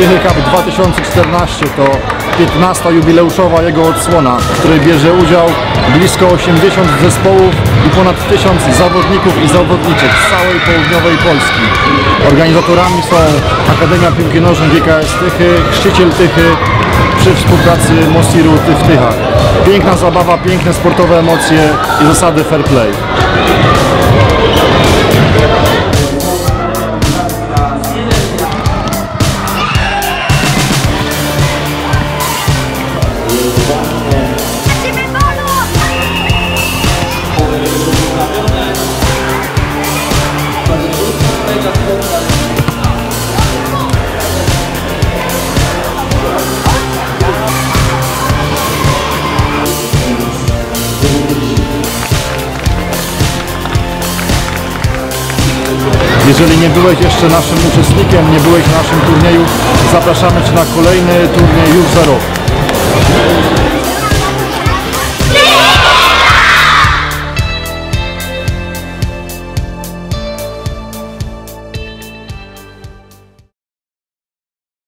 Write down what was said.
Tychy Cup 2014 to 15. jubileuszowa jego odsłona, w której bierze udział blisko 80 zespołów i ponad 1000 zawodników i zawodniczek z całej południowej Polski. Organizatorami są Akademia Piłki Nożnej GKS Tychy, Chrzciciel Tychy przy współpracy Mosiru Ty w Tychach. Piękna zabawa, piękne sportowe emocje i zasady fair play. Jeżeli nie byłeś jeszcze naszym uczestnikiem, nie byłeś na naszym turnieju, zapraszamy Cię na kolejny turniej już za rok.